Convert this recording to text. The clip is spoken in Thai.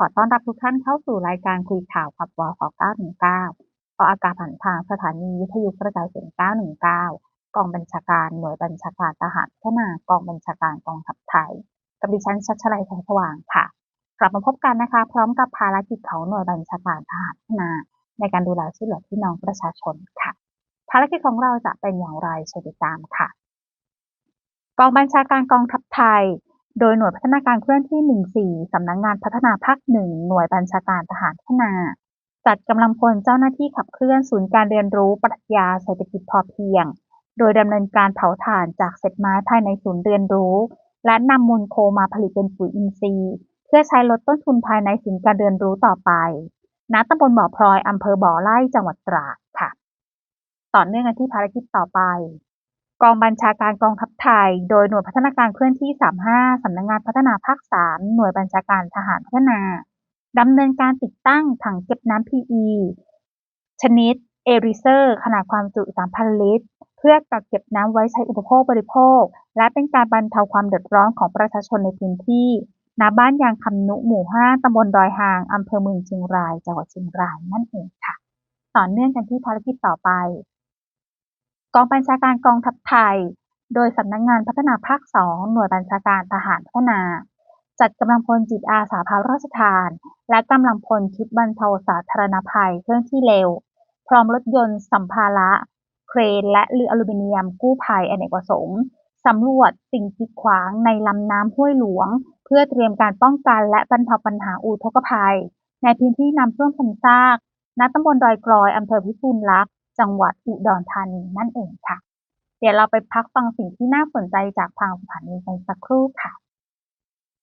ขอต้อนรับทุกท่านเข้าสู่รายการคุยข่าวกับวส919ออกอากาศผ่านทางสถานีวิทยุกระจายเสียง 919 กองบัญชาการหน่วยบัญชาการทหารพัฒนากองบัญชาการกองทัพไทย กับดิฉันชัชลัยแสงสว่างค่ะ กลับมาพบกันนะคะ พร้อมกับภารกิจของหน่วยบัญชาการทหารพัฒนา ในการดูแลช่วยเหลือพี่น้องประชาชนค่ะ ภารกิจของเราจะเป็นอย่างไรเชิญติดตามค่ะ กองบัญชาการกองทัพไทย โดยหน่วยพัฒนาการเคลื่อนที่ 14 สำนักงงานพัฒนาภาคหนึ่งหน่วยบัญชาการทหารพัฒนา จัดกำลังพลเจ้าหน้าที่ขับเคลื่อนศูนย์การเรียนรู้ปรัชญาเศรษฐกิจพอเพียง โดยดำเนินการเผาถ่านจากเศษไม้ภายในศูนย์เรียนรู้ และนำมูลโคมาผลิตเป็นปุ๋ยอินทรีย์ เพื่อใช้ลดต้นทุนภายในศูนย์การเรียนรู้ต่อไป ณ ตำบลบ่อพลอยอำเภอบ่อไร่จังหวัดตราดค่ะ ต่อเนื่องกันที่ภารกิจต่อไป กองบัญชาการกองทัพไทย โดยหน่วยพัฒนาการเคลื่อนที่ 35 สำนักงงานพัฒนาภาค 3 หน่วยบัญชาการทหารพัฒนาดำเนินการติดตั้งถังเก็บน้ำ PE ชนิดเอริเซอร์ขนาดความจุ 3,000 ลิตร เพื่อกักเก็บน้ำไว้ใช้อุปโภคบริโภค และเป็นการบรรเทาความเดือดร้อนของประชาชนในพื้นที่ณบ้านยางคำนุหมู่ 5ตำบลดอยหางอำเภอเมืองเชียงราย จังหวัดเชียงรายนั่นเองค่ะ ต่อเนื่องกันที่ภารกิจต่อไป องบัญชาการกองทัพไทย โดยสำนักงงานพัฒนาภาค 2 หน่วยบัญชาการทหารพัฒนา จัดกำลังพลจิตอาสาพาราชทาน และกำลังพลชุดบรรเทาสาธารณภัยเคลื่อนที่เร็ว พร้อมรถยนต์สัมภาระ เครน และเรืออลูมิเนียมกู้ภัยอเนกประสงค์สำรวจสิ่งกีดขวางในลำน้ำห้วยหลวง เพื่อเตรียมการป้องกันและบรรเทาปัญหาอุทกภัย ในพื้นที่น้ำท่วมซ้ำซากณตำบลดอยกลอยอำเภอพิบูลรักษ์ จังหวัดอุดรธานีนั่นเองค่ะ เดี๋ยวเราไปพักฟังสิ่งที่น่าสนใจจากทางสถานีกันสักครู่ค่ะ